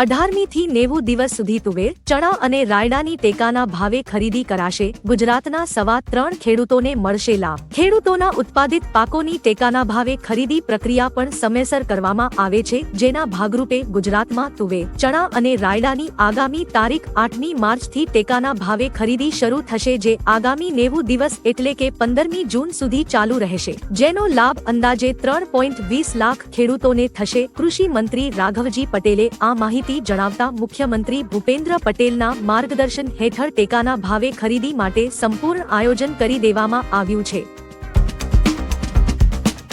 અઢારમી થી નેવું દિવસ સુધી તુવેર ચણા અને રાયડાની ટેકાના ભાવે ખરીદી કરાશે, ગુજરાતના સવા ત્રણ ખેડૂતોને મળશે લાભ. ખેડૂતોના ઉત્પાદિત પાકોની ટેકાના ભાવે ખરીદી પ્રક્રિયા પણ સમયસર કરવામાં આવે છે, જેના ભાગરૂપે ગુજરાતમાં તુવેર ચણા અને રાયડાની આગામી તારીખ આઠમી માર્ચથી ટેકાના ભાવે ખરીદી શરૂ થશે, જે આગામી નેવું દિવસ એટલે કે પંદરમી જૂન સુધી ચાલુ રહેશે. જેનો લાભ અંદાજે ત્રણ પોઈન્ટ વીસ લાખ ખેડૂતોને થશે. કૃષિ મંત્રી રાઘવજી પટેલે આ માહિતી જણાવતા મુખ્યમંત્રી ભૂપેન્દ્ર પટેલના માર્ગદર્શન હેઠળ ટેકાના ભાવે ખરીદી માટે સંપૂર્ણ આયોજન કરી દેવામાં આવ્યું છે.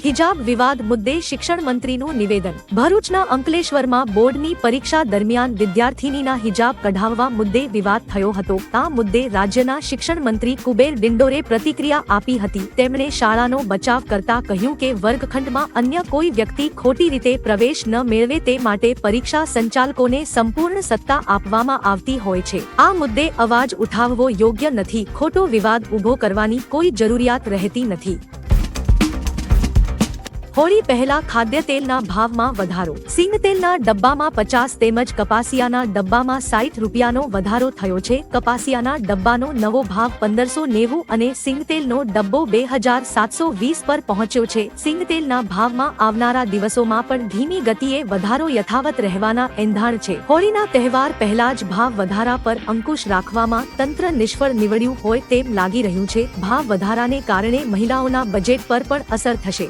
હિજાબ વિવાદ મુદ્દે શિક્ષણ મંત્રીનું નિવેદન. ભરૂચના અંકલેશ્વરમાં બોર્ડની પરીક્ષા દરમિયાન વિદ્યાર્થીનીના હિજાબ કઢાવવા મુદ્દે વિવાદ થયો હતો. આ મુદ્દે રાજ્યના શિક્ષણ મંત્રી કુબેર ડિંડોરે પ્રતિક્રિયા આપી હતી. તેમણે શાળાનો બચાવ કરતા કહ્યું કે વર્ગખંડમાં અન્ય કોઈ વ્યક્તિ ખોટી રીતે પ્રવેશ ન મેળવે તે માટે પરીક્ષા સંચાલકોને સંપૂર્ણ સત્તા આપવામાં આવતી હોય છે. આ મુદ્દે અવાજ ઉઠાવવો યોગ્ય નથી. ખોટો વિવાદ ઊભો કરવાની કોઈ જરૂરિયાત રહેતી નથી. હોળી પહેલા ખાદ્ય તેલના ભાવમાં વધારો. સિંગ તેલના ડબ્બામાં પચાસ તેમજ કપાસિયાના ડબ્બામાં સાઠ રૂપિયાનો વધારો થયો છે. કપાસિયાના ડબ્બાનો નવો ભાવ પંદરસો નેવું અને સિંગ તેલનો ડબ્બો બે હજાર સાતસો વીસ પર પહોંચ્યો છે. સિંગ તેલના ભાવમાં આવનારા દિવસોમાં પણ ધીમી ગતિએ વધારો યથાવત રહેવાના એંધાણ છે. હોળીના તહેવાર પહેલા જ ભાવ વધારા પર અંકુશ રાખવામાં તંત્ર નિષ્ફળ નીવડ્યું હોય તેમ લાગી રહ્યું છે. ભાવ વધારાને કારણે મહિલાઓના બજેટ પર પણ અસર થશે.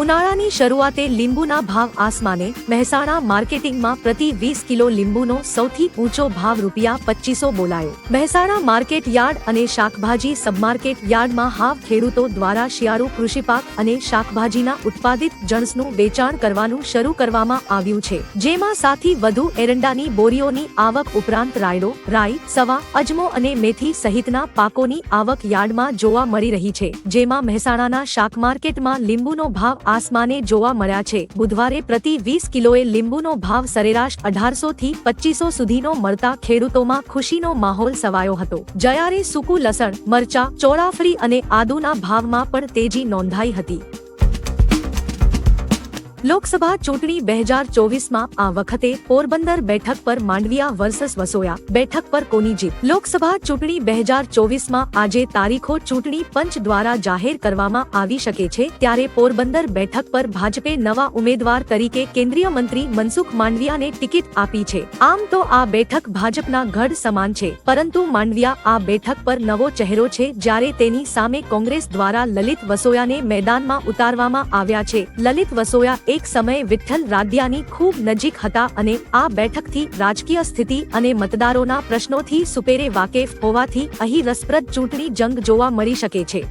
ઉનાળાની શરૂઆતે લીંબુના ભાવ આસમાને મહેસાણા માર્કેટિંગમાં પ્રતિ વીસ કિલો લીંબુનો સૌથી ઊંચો ભાવ રૂપિયા પચીસો બોલાયો. મહેસાણા માર્કેટ યાર્ડ અને શાકભાજી સબમાર્કેટ યાર્ડમાં હાવ ખેડૂતો દ્વારા શિયાળુ કૃષિપાક અને શાકભાજીના ઉત્પાદિત જણસનું વેચાણ કરવાનું શરૂ કરવામાં આવ્યું છે. જેમાં સાથી વધુ એરંડાની બોરીઓની આવક ઉપરાંત રાયડો, રાઈ, સવા, અજમો અને મેથી સહિતના પાકોની આવક યાર્ડમાં જોવા મળી રહી છે. જેમાં મહેસાણાના શાક માર્કેટમાં લીંબુનો ભાવ આસમાને જોવા મળ્યા છે. બુધવારે પ્રતિ વીસ કિલોએ લીંબુનો ભાવ સરેરાશ અઢારસો થી પચીસો સુધીનો મળતા ખેડૂતોમાં ખુશીનો માહોલ સવાયો હતો. જયારે સૂકું લસણ, મરચા ચોળાફરી અને આદુના ભાવમાં પણ તેજી નોંધાઈ હતી. લોકસભા ચૂંટણી બે હજાર ચોવીસમાં આ વખતે પોરબંદર બેઠક પર માંડવિયા વર્સસ વસોયા બેઠક પર કોની જીત? લોકસભા ચૂંટણી બે હજાર ચોવીસમાં આજે તારીખો ચૂંટણી પંચ દ્વારા જાહેર કરવામાં આવી શકે છે, ત્યારે પોરબંદર બેઠક પર ભાજપે નવા ઉમેદવાર તરીકે કેન્દ્રીય મંત્રી મનસુખ માંડવિયાને ટિકિટ આપી છે. આમ તો આ બેઠક ભાજપના ગઢ સમાન છે, પરંતુ માંડવિયા આ બેઠક પર નવો ચહેરો છે, જ્યારે તેની સામે કોંગ્રેસ દ્વારા લલિત વસોયાને મેદાનમાં ઉતારવામાં આવ્યા છે. લલિત વસોયા એક સમયે વિઠ્ઠલ રાદિયાની ખૂબ નજીક હતા અને આ બેઠકથી રાજકીય સ્થિતિ અને મતદારોના પ્રશ્નોથી સુપેરે વાકેફ હોવાથી અહીં રસપ્રદ ચૂંટણી જંગ જોવા મળી શકે છે.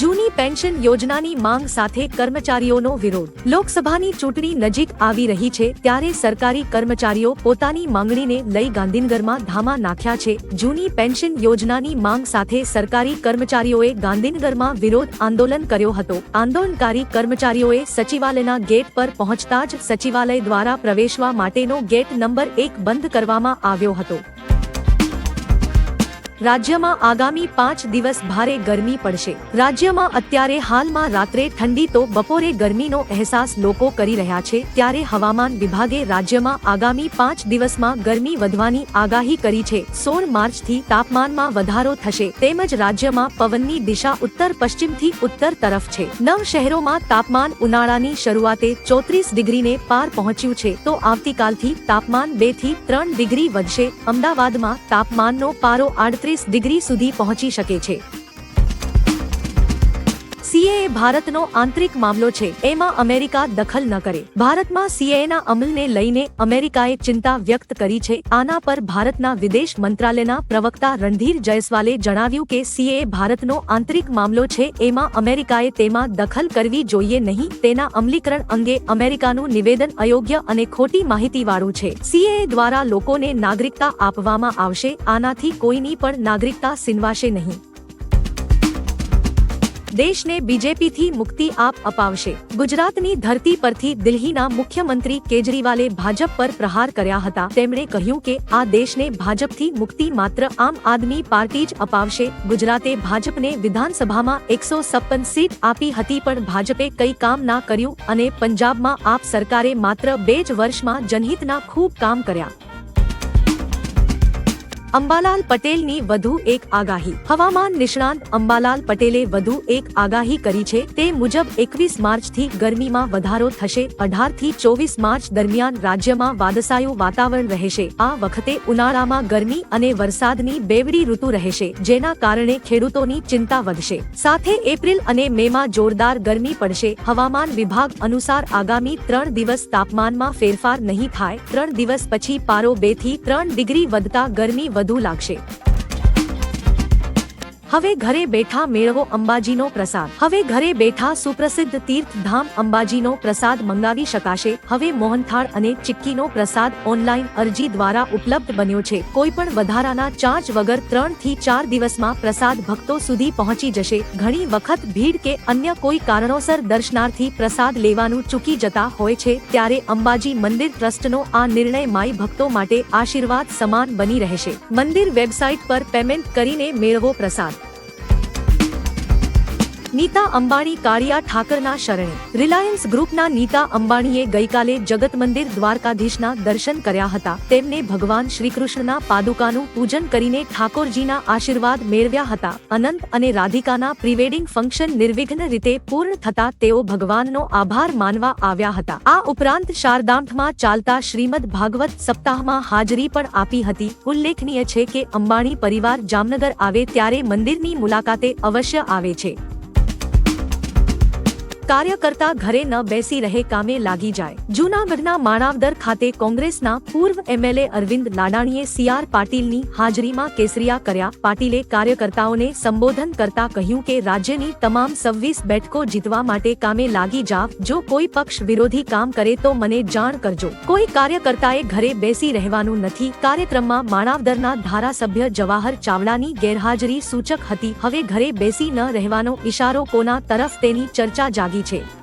જૂની પેન્શન યોજનાની માંગ સાથે કર્મચારીઓનો વિરોધ. લોકસભાની ચૂંટણી નજીક આવી રહી છે ત્યારે સરકારી કર્મચારીઓ પોતાની માંગણીને લઈ ગાંધીનગરમાં ધામા નાખ્યા છે. જૂની પેન્શન યોજનાની માંગ સાથે સરકારી કર્મચારીઓએ ગાંધીનગરમાં વિરોધ આંદોલન કર્યો હતો. આંદોલનકારી કર્મચારીઓએ સચિવાલયના ગેટ પર પહોંચતા જ સચિવાલય દ્વારા પ્રવેશવા માટેનો ગેટ નંબર એક બંધ કરવામાં આવ્યો હતો. રાજ્યમાં આગામી પાંચ દિવસ ભારે ગરમી પડશે. રાજ્યમાં અત્યારે હાલમાં રાત્રે ઠંડી તો બપોરે ગરમીનો અહેસાસ લોકો કરી રહ્યા છે, ત્યારે હવામાન વિભાગે રાજ્યમાં આગામી પાંચ દિવસમાં ગરમી વધવાની આગાહી કરી છે. સોળ માર્ચથી તાપમાનમાં વધારો થશે, તેમજ રાજ્યમાં પવનની દિશા ઉત્તર પશ્ચિમથી ઉત્તર તરફ છે. નવ શહેરોમાં તાપમાન ઉનાળાની શરૂઆતે ચોત્રીસ ડિગ્રીને પાર પહોંચ્યું છે, તો આવતીકાલથી તાપમાન બેથી ત્રણ ડિગ્રી વધશે. અમદાવાદમાં તાપમાનનો પારો આડત્રીસ ડિગ્રી સુધી પહોંચી શકે છે. સીએએ ભારતનો આંતરિક મામલો છે. એમાં અમેરિકા દખલ ન કરે. ભારતમાં સીએના અમલને લઈને અમેરિકાએ ચિંતા વ્યક્ત કરી છે. આના પર ભારતના વિદેશ મંત્રાલયના પ્રવક્તા રણધીર જયસ્વાલે જણાવ્યું કે સીએ ભારતનો આંતરિક મામલો છે. એમાં અમેરિકાએ તેમાં દખલ કરવી જોઈએ નહીં. તેના અમલીકરણ અંગે અમેરિકાનું નિવેદન અયોગ્ય અને ખોટી માહિતીવાળું છે. સીએ દ્વારા લોકોને નાગરિકતા આપવામાં આવશે. આનાથી કોઈની પણ નાગરિકતા સીનવાશે નહીં. દેશને બીજેપીથી મુક્તિ આપ અપાવશે. ગુજરાતની ધરતી પરથી દિલ્હીના મુખ્યમંત્રી કેજરીવાલે ભાજપ પર પ્રહાર કર્યા હતા. તેમણે કહ્યું કે આ દેશને ભાજપથી મુક્તિ માત્ર આમ આદમી પાર્ટી જ અપાવશે. ગુજરાતે ભાજપને વિધાનસભામાં એકસો છપ્પન સીટ આપી હતી પણ ભાજપે કઈ કામ ના કર્યું અને પંજાબમાં આપ સરકારે માત્ર બે જ વર્ષમાં જનહિતના ખૂબ કામ કર્યા. અંબાલાલ પટેલની વધુ એક આગાહી. હવામાન નિષ્ણાંત અંબાલાલ પટેલે વધુ એક આગાહી કરી છે. તે મુજબ એકવીસ માર્ચથી ગરમીમાં વધારો થશે. અઢારથી ચોવીસ માર્ચ દરમિયાન રાજ્યમાં વાદસાયું વાતાવરણ રહેશે. આ વખતે ઉનાળામાં ગરમી અને વરસાદની બેવડી ઋતુ રહેશે, જેના કારણે ખેડૂતોની ચિંતા વધશે. સાથે એપ્રિલ અને મેમાં જોરદાર ગરમી પડશે. હવામાન વિભાગ અનુસાર આગામી ત્રણ દિવસ તાપમાનમાં ફેરફાર નહીં થાય. ત્રણ દિવસ પછી પારો બેથી ત્રણ ડિગ્રી વધતા ગરમી વધુ લાગશે. હવે ઘરે બેઠા મેળવો અંબાજીનો પ્રસાદ. હવે ઘરે બેઠા સુપ્રસિદ્ધ તીર્થધામ અંબાજીનો પ્રસાદ મંગાવી શકાશે. હવે મોહનથાળ અને ચિક્કીનો પ્રસાદ ઓનલાઈન અરજી દ્વારા ઉપલબ્ધ બન્યો છે. કોઈ પણ વધારાના ચાર્જ વગર ત્રણથી ચાર દિવસમાં પ્રસાદ ભક્તો સુધી પહોંચી જશે. ઘણી વખત ભીડ કે અન્ય કોઈ કારણોસર દર્શનાર્થી પ્રસાદ લેવાનું ચૂકી જતા હોય છે. ત્યારે અંબાજી મંદિર ટ્રસ્ટનો આ નિર્ણય માઈ ભક્તો માટે આશીર્વાદ સમાન બની રહેશે. મંદિર વેબસાઇટ પર પેમેન્ટ કરીને મેળવો પ્રસાદ. નીતા અંબાણી કાળિયા ઠાકરના શરણે. રિલાયન્સ ગ્રુપના નીતા અંબાણીએ ગઈકાલે જગત મંદિર દ્વારકાધીશના દર્શન કર્યા હતા. તેમને ભગવાન શ્રીકૃષ્ણના પાદુકાનું પૂજન કરીને ઠાકોરજીના આશીર્વાદ મેળવ્યા હતા. અનંત અને રાધિકાના પ્રિવેડિંગ ફંક્શન નિર્વિઘ્ન રીતે પૂર્ણ થતા તેઓ ભગવાનનો આભાર માનવા આવ્યા હતા. આ ઉપરાંત શારદામઠમાં ચાલતા શ્રીમદ ભાગવત સપ્તાહમાં હાજરી પણ આપી હતી. ઉલ્લેખનીય છે કે અંબાણી પરિવાર જામનગર આવે ત્યારે મંદિરની મુલાકાતે અવશ્ય આવે છે. કાર્યકર્તા ઘરે ન બેસી રહે કામે લાગી જાય. જૂનાગઢના માણાવદર ખાતે કોંગ્રેસના પૂર્વ એમએલએ અરવિંદ લાડાણીએ સીઆર પાટીલની હાજરીમાં કેસરિયા કર્યા. પાટીલે કાર્યકર્તાઓને સંબોધન કરતા કહ્યું કે રાજ્યની તમામ સવ્વીસ બેઠકો જીતવા માટે કામે લાગી જાવ જો કોઈ પક્ષ વિરોધી કામ કરે તો મને જાણ કરજો. કોઈ કાર્યકર્તાએ ઘરે બેસી રહેવાનું નથી. કાર્યક્રમમાં માણાવદરના ધારાસભ્ય જવાહર ચાવડાની ગેરહાજરી સૂચક હતી. હવે ઘરે બેસી ન રહેવાનો ઇશારો કોના તરફ તેની ચર્ચા જાગી છે.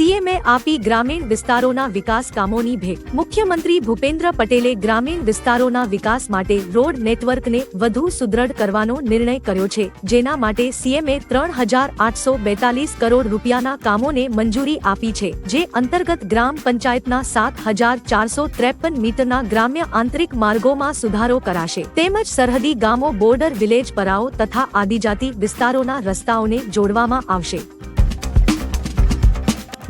સીએમએ આપી ગ્રામીણ વિસ્તારોના વિકાસ કામોની ભેટ. મુખ્યમંત્રી ભૂપેન્દ્ર પટેલે ગ્રામીણ વિસ્તારોના વિકાસ માટે રોડ નેટવર્કને વધુ સુદૃઢ કરવાનો નિર્ણય કર્યો છે, જેના માટે સીએમએ ત્રણ હજાર આઠસો બેતાલીસ કરોડ રૂપિયાના કામોને મંજૂરી આપી છે, જે અંતર્ગત ગ્રામ પંચાયતના સાત હજાર ચારસો ત્રેપન મીટરના ગ્રામ્ય આંતરિક માર્ગોમાં સુધારો કરાશે. તેમજ સરહદી ગામો, બોર્ડર, વિલેજ, પરાઓ તથા આદિજાતિ વિસ્તારોના રસ્તાઓને જોડવામાં આવશે.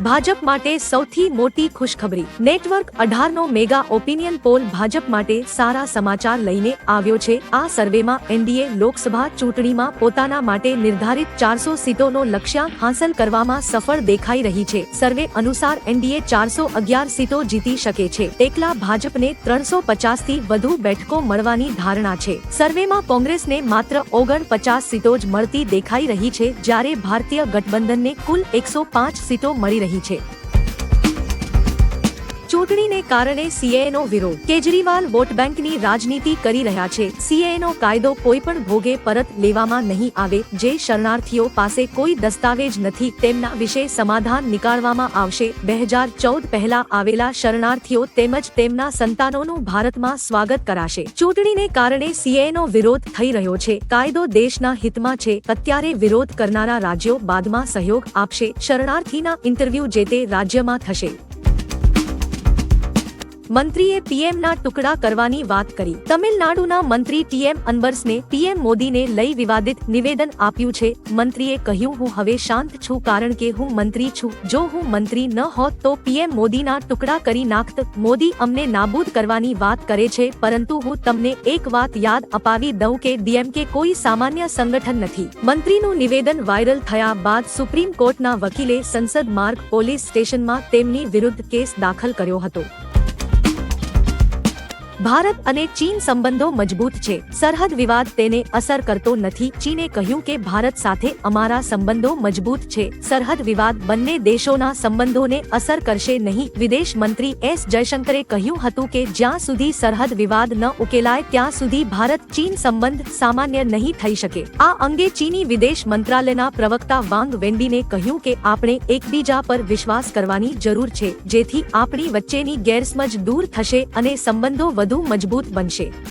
ભાજપ માટે સૌથી મોટી ખુશખબરી. નેટવર્ક અઢારનો મેગા ઓપિનિયન પોલ ભાજપ માટે સારા સમાચાર લઈને આવ્યો છે. આ સર્વેમાં એનડીએ લોકસભા ચૂંટણીમાં પોતાના માટે નિર્ધારિત ચારસો સીટોનો લક્ષ્યાંક હાંસલ કરવામાં સફળ દેખાઈ રહી છે. સર્વે અનુસાર એનડીએ ચારસો અગિયાર સીટો જીતી શકે છે. એકલા ભાજપને ત્રણસો પચાસથી વધુ બેઠકો મળવાની ધારણા છે. સર્વેમાં કોંગ્રેસને માત્ર ઓગણ પચાસ સીટો જ મળતી દેખાઈ રહી છે. જ્યારે ભારતીય ગઠબંધનને કુલ એકસો પાંચ સીટો મળી રહી છે. ચૂંટણીને કારણે સીએનો વિરોધ. કેજરીવાલ વોટ બેંકની રાજનીતિ કરી રહ્યા છે. સીએનો કાયદો કોઈ પણ ભોગે પરત લેવામાં નહીં આવે. જે શરણાર્થીઓ પાસે કોઈ દસ્તાવેજ નથી, તેમના વિશે સમાધાન નીકાળવામાં આવશે. બે હજાર ચૌદ પહેલા આવેલા શરણાર્થીઓ તેમજ તેમના સંતાનોનું ભારતમાં સ્વાગત કરાશે. ચૂંટણીને કારણે સીએનો વિરોધ થઈ રહ્યો છે. કાયદો દેશના હિતમાં છે. અત્યારે વિરોધ કરનારા રાજ્યો બાદમાં સહયોગ આપશે. શરણાર્થીના ઇન્ટરવ્યૂ જે તે રાજ્યમાં થશે. મંત્રીએ પીએમના ટુકડા કરવાની વાત કરી. તમિલનાડુના મંત્રી ટીએમ અનબર્સને પીએમ મોદીને લઈ વિવાદિત નિવેદન આપ્યું છે. મંત્રીએ કહ્યું, હું હવે શાંત છું કારણ કે હું મંત્રી છું. જો હું મંત્રી ન હોત તો પીએમ મોદીના ટુકડા કરી નાખત. મોદી અમને નાબૂદ કરવાની વાત કરે છે, પરંતુ હું તમને એક વાત યાદ અપાવી દઉં કે ડીએમકે કોઈ સામાન્ય સંગઠન નથી. મંત્રીનું નિવેદન વાયરલ થયા બાદ સુપ્રીમ કોર્ટના વકીલે સંસદ માર્ગ પોલીસ સ્ટેશનમાં તેમની વિરુદ્ધ કેસ દાખલ કર્યો હતો. ભારત અને ચીન સંબંધો મજબૂત છે. સરહદ વિવાદ તેને અસર કરતો નથી. ચીને કહ્યું કે ભારત સાથે અમારા સંબંધો મજબૂત છે. સરહદ વિવાદ બંને દેશોના સંબંધોને અસર કરશે નહીં. વિદેશ મંત્રી એસ જયશંકરે કહ્યું હતું કે જ્યાં સુધી સરહદ વિવાદ ન ઉકેલાય, ત્યાં સુધી ભારત ચીન સંબંધ સામાન્ય નહીં થઈ શકે. આ અંગે ચીની વિદેશ મંત્રાલયના પ્રવક્તા વાંગ વેન્ડીને કહ્યું કે આપણે એકબીજા પર વિશ્વાસ કરવાની જરૂર છે. જેથી આપણી વચ્ચેની ગેરસમજ દૂર થશે અને સંબંધો વધુ મજબૂત બનશે.